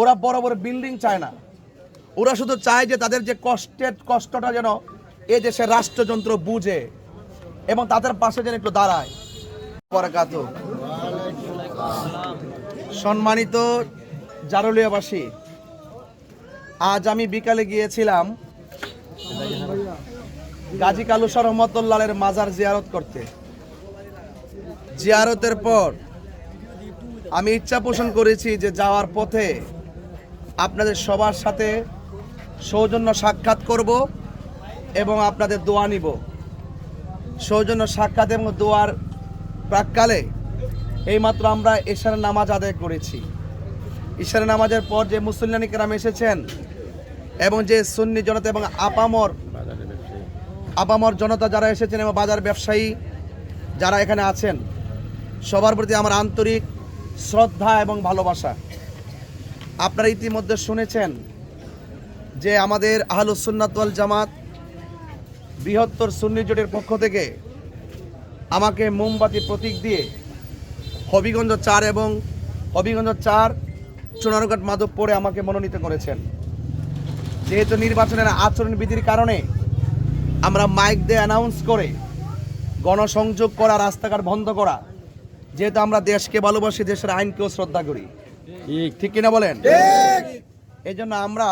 ওরা বড় বড় বিল্ডিং চায় না। ওরা শুধু চায় যে তাদের যে কষ্টের কষ্টটা যেন এ দেশের রাষ্ট্রযন্ত্র বুঝে এবং তাদের পাশে যেন একটু দাঁড়ায়। সম্মানিত জারুলিয়াবাসী, আজ আমি বিকালে গিয়েছিলাম গাজী কালুসর রহমতুল্লাহের মাজার জিয়ারত করতে। জিয়ারতের পর আমি ইচ্ছা পোষণ করেছি যে যাওয়ার পথে আপনাদের সবার সাথে সৌজন্য সাক্ষাৎ করব এবং আপনাদের দোয়া নিব। সৌজন্য সাক্ষাৎ এবং দোয়ার প্রাককালে এইমাত্র আমরা এশার নামাজ আদায় করেছি। ঈশার নামাজের পর যে মুসল্লানি এসেছেন এবং যে সুন্নি জনতা এবং আপামর আপামর জনতা যারা এসেছেন এবং বাজার ব্যবসায়ী যারা এখানে আছেন, সবার প্রতি আমার আন্তরিক শ্রদ্ধা এবং ভালোবাসা। আপনারা ইতিমধ্যে শুনেছেন যে আমাদের আহলুসুন্নাতওয়াল জামাত বৃহত্তর সুন্নি জোটের পক্ষ থেকে আমাকে মোমবাতি প্রতীক দিয়ে হবিগঞ্জ চার এবং হবিগঞ্জ চার চুনারঘাট মাধবপুরে আমাকে মনোনীত করেছেন। যেহেতু নির্বাচনের আচরণ বিধির কারণে আমরা মাইক দিয়ে অ্যানাউন্স করে গণসংযোগ করা, রাস্তাঘাট বন্ধ করা, যেহেতু আমরা দেশকে ভালোবাসি, দেশের আইনকেও শ্রদ্ধা করি। ঠিক ঠিক কিনা বলেন? এই জন্য আমরা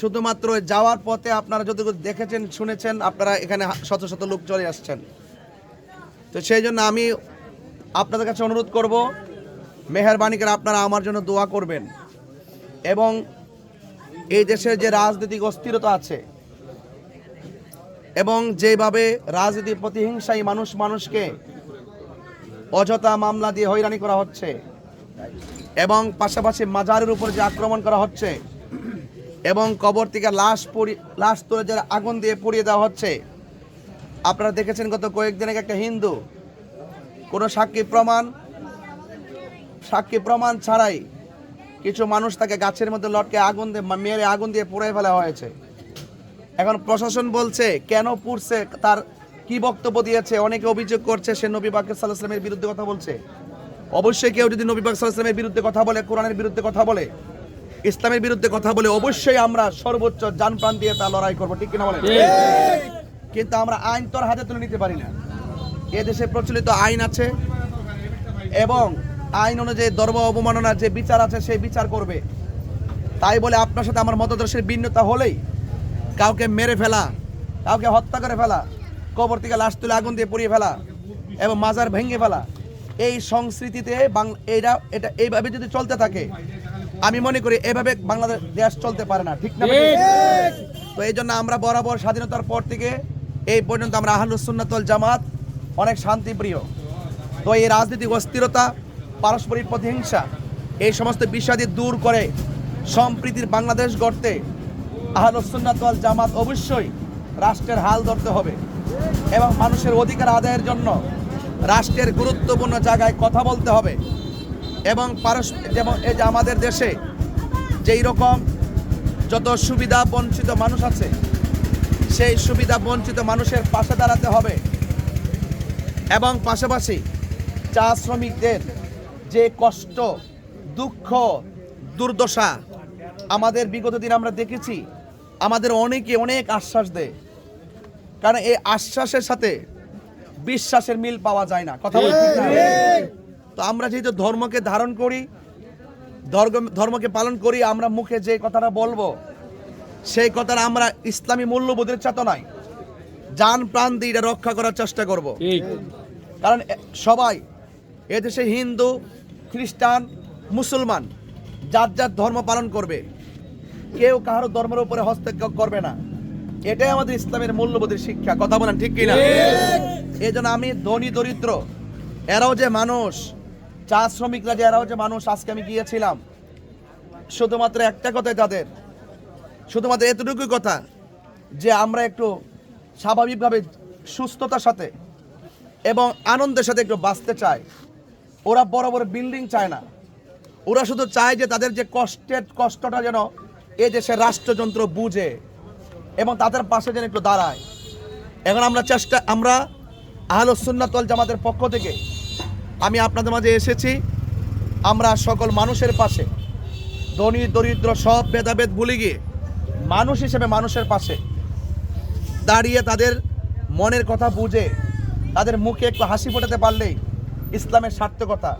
শুধুমাত্র যাওয়ার পথে আপনারা যতটুকু দেখেছেন শুনেছেন আপনারা এখানে শত শত লোক চলে আসছেন। তো সেই জন্য আমি আপনাদের কাছে অনুরোধ করব মেহরবানি করে আপনারা আমার জন্য দোয়া করবেন। এবং এই দেশের যে রাজনৈতিক অস্থিরতা আছে এবং যেভাবে রাজনীতির প্রতিহিংসায় মানুষ মানুষকে অযথা মামলা দিয়ে হয়রানি করা হচ্ছে এবং পাশাপাশি মাজারের উপর যে আক্রমণ করা হচ্ছে, এবং কবর থেকে লাশ পড়ি, লাশ তুলে যে আগুন দিয়ে পুড়িয়ে দেওয়া হচ্ছে। আপনারা দেখেছেন গত কয়েকদিন আগে একটা হিন্দু, কোনো সাক্ষী প্রমাণ সাক্ষী প্রমাণ ছাড়াই কিছু মানুষ তাকে গাছের মধ্যে লটকে আগুন দিয়ে মেরে আগুন দিয়ে পুড়ে ফেলা হয়েছে। এখন প্রশাসন বলছে, কেন পুড়ছে, তার কি বক্তব্য দিয়েছে, অনেকে অভিযোগ করছে সে নবী বাকের সাল্লাহামের বিরুদ্ধে কথা বলছে। অবশ্যই কেউ যদি নবী বাক সাল্লাহামের বিরুদ্ধে কথা বলে কোরআনের বিরুদ্ধে কথা বলে ইসলামের বিরুদ্ধে কথা বলে অবশ্যই আমরা সর্বোচ্চ যান প্রাণ দিয়ে তা লড়াই করব ঠিক কিনা বলে কিন্তু আমরা আইন তোর হাতে তুলে নিতে পারি না। এ দেশে প্রচলিত আইন আছে এবং আইন অনুযায়ী ধর্ম অবমাননার যে বিচার আছে সেই বিচার করবে। তাই বলে আপনার সাথে আমার মতাদর্শের ভিন্নতা হলেই কাউকে মেরে ফেলা কাউকে হত্যা করে ফেলা কবর থেকে লাশ তুলে আগুন দিয়ে পুড়িয়ে ফেলা এবং মাজার ভেঙে ফেলা এই সংস্কৃতিতে এইটা এটা এইভাবে যদি চলতে থাকে আমি মনে করি এভাবে বাংলাদেশ দেশ চলতে পারে না ঠিক না তো এই জন্য আমরা বরাবর স্বাধীনতার পর থেকে এই পর্যন্ত আমরা আহলুসুন্নাতল জামাত অনেক শান্তিপ্রিয়। তো এই রাজনৈতিক অস্থিরতা পারস্পরিক প্রতিহিংসা এই সমস্ত বিষয়াদি দূর করে সম্প্রীতির বাংলাদেশ গড়তে আহলুসুন্নাতল জামাত অবশ্যই রাষ্ট্রের হাল ধরতে হবে এবং মানুষের অধিকার আদায়ের জন্য রাষ্ট্রের গুরুত্বপূর্ণ জায়গায় কথা বলতে হবে। এবং পারস, যেমন এই যে আমাদের দেশে যেই রকম যত সুবিধা বঞ্চিত মানুষ আছে, সেই সুবিধা বঞ্চিত মানুষের পাশে দাঁড়াতে হবে। এবং পাশাপাশি চা শ্রমিকদের যে কষ্ট, দুঃখ, দুর্দশা আমাদের বিগত দিন আমরা দেখেছি, আমাদের অনেকে অনেক আশ্বাস দেয়। কারণ এই আশ্বাসের সাথে বিশ্বাসের মিল পাওয়া যায় না। কথা তো আমরা যেহেতু ধর্মকে ধারণ করি ধর্মকে পালন করি আমরা মুখে যে কথাটা বলব সেই কথাটা আমরা ইসলামী মূল্যবোধের চেতনায় যান প্রাণ দিয়ে এটা রক্ষা করার চেষ্টা করব। কারণ এ- সবাই এদেশে হিন্দু খ্রিস্টান মুসলমান যার যার ধর্ম পালন করবে কেউ কারও ধর্মের উপরে হস্তক্ষেপ করবে না। এটাই আমাদের ইসলামের মূল্যবোধের শিক্ষা। কথা বলেন ঠিক কিনা? এই জন্য আমি ধনী দরিদ্র এরাও যে মানুষ চা শ্রমিকরা যে এরাও যে মানুষ আজকে আমি গিয়েছিলাম। শুধুমাত্র একটা কথাই তাদের শুধুমাত্র এতটুকুই কথা যে আমরা একটু স্বাভাবিকভাবে সুস্থতার সাথে এবং আনন্দের সাথে একটু বাঁচতে চায় ওরা বড় বড় বিল্ডিং চায় না। ওরা শুধু চায় যে তাদের যে কষ্টের কষ্টটা যেন এ দেশের রাষ্ট্রযন্ত্র বুঝে। এবং তাদের পাশে যেন একটু দাঁড়ায়। এখন আমরা চেষ্টা আমরা আহলুসুন্নাতল জামাতের পক্ষ থেকে আমি আপনাদের মাঝে এসেছি। আমরা সকল মানুষের পাশে ধনী দরিদ্র সব ভেদাভেদ ভুলে গিয়ে মানুষ হিসেবে মানুষের পাশে দাঁড়িয়ে তাদের মনের কথা বুঝে তাদের মুখে একটু হাসি ফোটাতে পারলেই ইসলামের সার্থকতা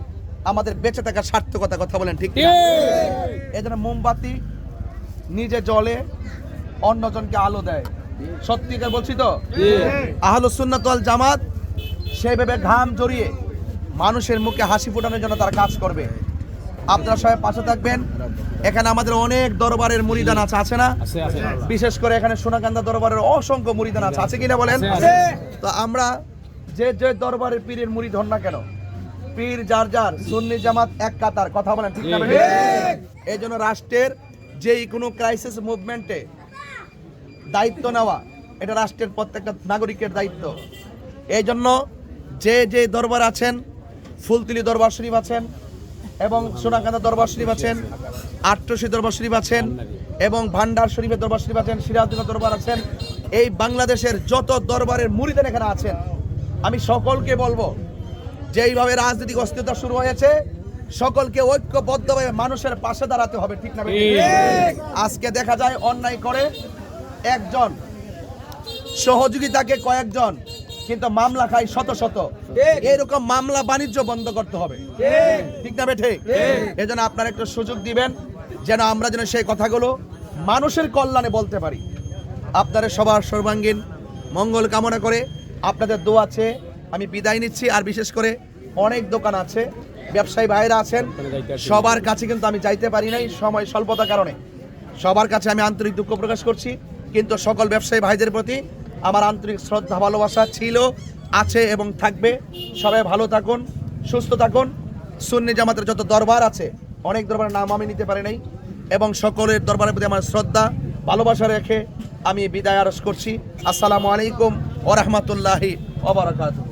আমাদের বেঁচে থাকার সার্থকতা কথা বলেন ঠিক? এই জন্য মোমবাতি নিজে জলে অন্যজনকে আলো দেয়। সত্যিকার বলছি তো? আহলো সুন্নাতল জামাত সেভাবে ঘাম জড়িয়ে মানুষের মুখে হাসি ফোটানোর জন্য তারা কাজ করবে। আপনারা সবাই পাশে থাকবেন। এখানে আমাদের অনেক দরবারের মুরিদান আছে আছে না? বিশেষ করে এখানে সোনাকান্দা দরবারের অসংখ্য মুরিদান আছে। আছে কিনা বলেন। তো আমরা যে যে দরবারের পীরের মুড়ি হন না কেন? পীর যার যার সুন্নি জামাত এক কাতার। কথা বলেন ঠিক না এই জন্য রাষ্ট্রের যেই কোনো ক্রাইসিস মুভমেন্টে দায়িত্ব নেওয়া এটা রাষ্ট্রের প্রত্যেকটা নাগরিকের দায়িত্ব। এই জন্য যে যে দরবার আছেন ফুলতুলি দরবার শরীফ আছেন এবং সোনাকান্দা দরবার শরীফ আছেন আট্টসী দরবার শরীফ আছেন এবং ভান্ডার শরীফের দরবার শরীফ আছেন সিরাজদুল্লাহ দরবার আছেন এই বাংলাদেশের যত দরবারের মুড়িদেন এখানে আছেন আমি সকলকে বলব যেইভাবে রাজনৈতিক অস্থিরতা শুরু হয়েছে সকলকে ঐক্যবদ্ধভাবে মানুষের পাশে দাঁড়াতে হবে ঠিক না আজকে দেখা যায় অন্যায় করে একজন। সহযোগিতাকে কয়েকজন কিন্তু মামলা খায় শত শত। এরকম মামলা বাণিজ্য বন্ধ করতে হবে। ঠিক। না বেঠে? এই জন্য আপনারা একটু সুযোগ দিবেন যেন আমরা যেন সেই কথাগুলো মানুষের কল্যাণে বলতে পারি। আপনাদের সবার সর্বাঙ্গীন মঙ্গল কামনা করে আপনাদের দোয়া আছে আমি বিদায় নিচ্ছি আর বিশেষ করে অনেক দোকান আছে ব্যবসায়ী ভাইরা আছেন সবার কাছে কিন্তু আমি যাইতে পারি নাই সময় স্বল্পতার কারণে। সবার কাছে আমি আন্তরিক দুঃখ প্রকাশ করছি। কিন্তু সকল ব্যবসায়ী ভাইদের প্রতি আমার আন্তরিক শ্রদ্ধা, ভালোবাসা ছিল, আছে এবং থাকবে। সবাই ভালো থাকুন, সুস্থ থাকুন। সুন্নি জামাতের যত দরবার আছে, অনেক দরবারের নাম আমি নিতে পারি নাই। এবং সকলের দরবারের প্রতি আমার শ্রদ্ধা, ভালোবাসা রেখে আমি বিদায় আরস করছি। আসসালামু আলাইকুম ও রহমতুল্লাহি ওবরাকাতুহু